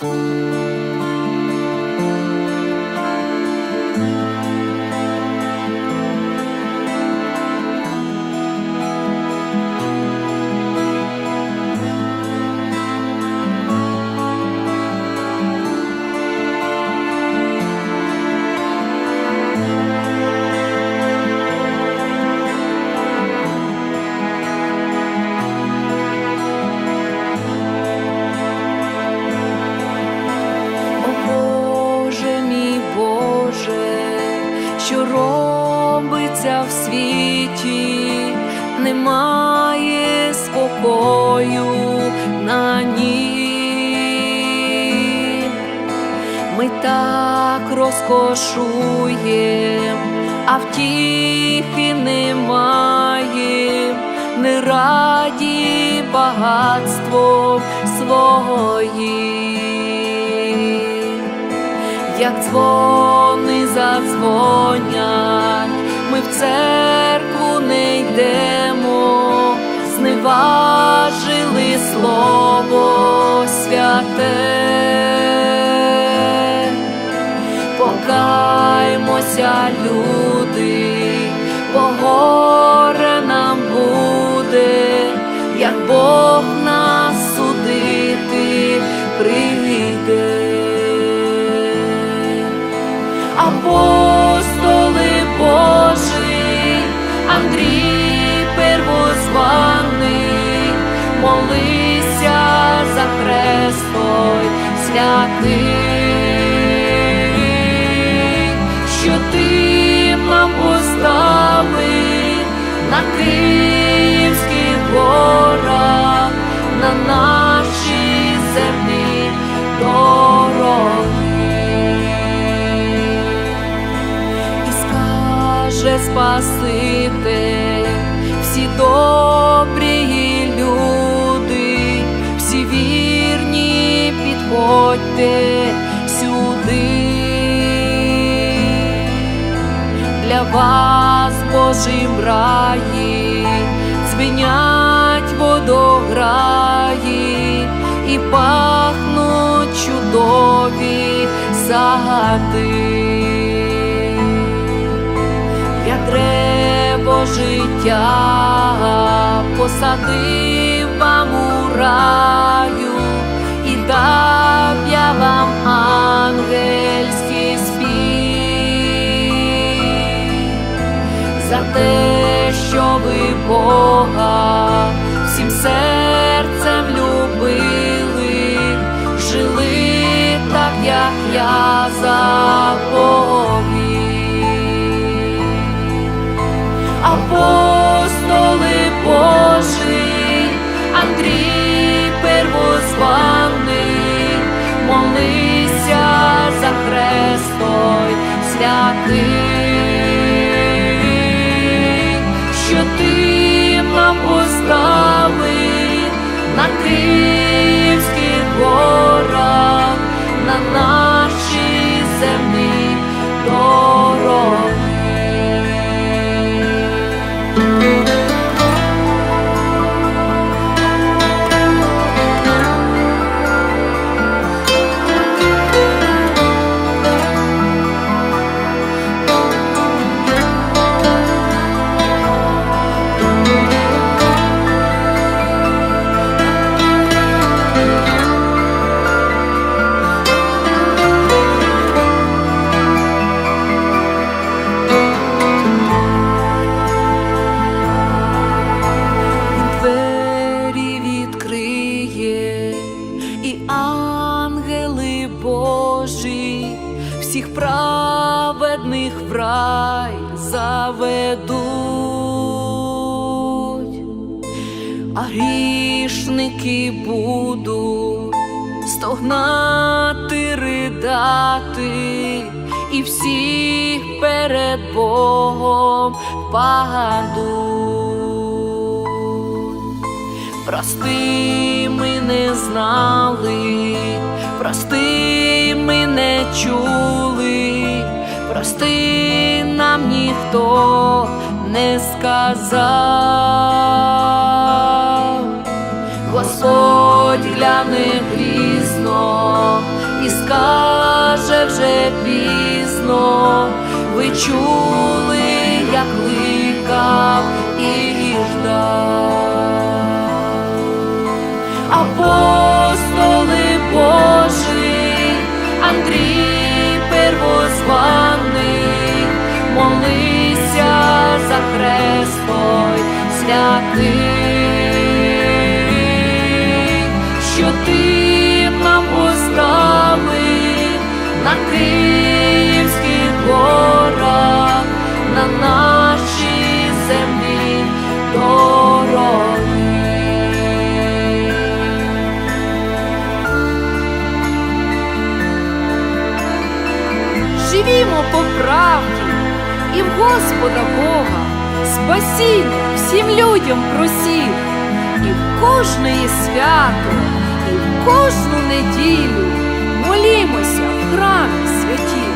you спокою на ній. Ми так розкошуєм, а втіхи немає, не раді багатством своїм як дзвони задзвонять, слово святе. Покаймося, люди, бо горе нам буде, як Бог нас судити прийде. За Хрестой святий, що ти нам поставив на Київських горах, на нашій землі дороги і скаже Спаситель, всі добрі вірні, підходьте сюди. Для вас Божим раї дзвенять водограї і пахнуть чудові сади. Я древо життя посадив вам у раю Бога всім серцем любили, жили так, як я заповів. Апостоли Божі, Андрій первозваний, молися за Хрестой святий, заведуть, а грішники будуть стогнати, ридати, і всіх перед Богом падуть. Прости, ми не знали, прости, ми не чули, прости, нам ніхто не сказав, Господь гляне грізно і скаже вже пізно, ви чули, як кликав і ждав. Святий, що ти нам поставив на Київських горах, на нашій землі. Живімо по правді і в Господа Бога, спасіння всім людям просів, і в кожне свято, і в кожну неділю молімося в храмі святі.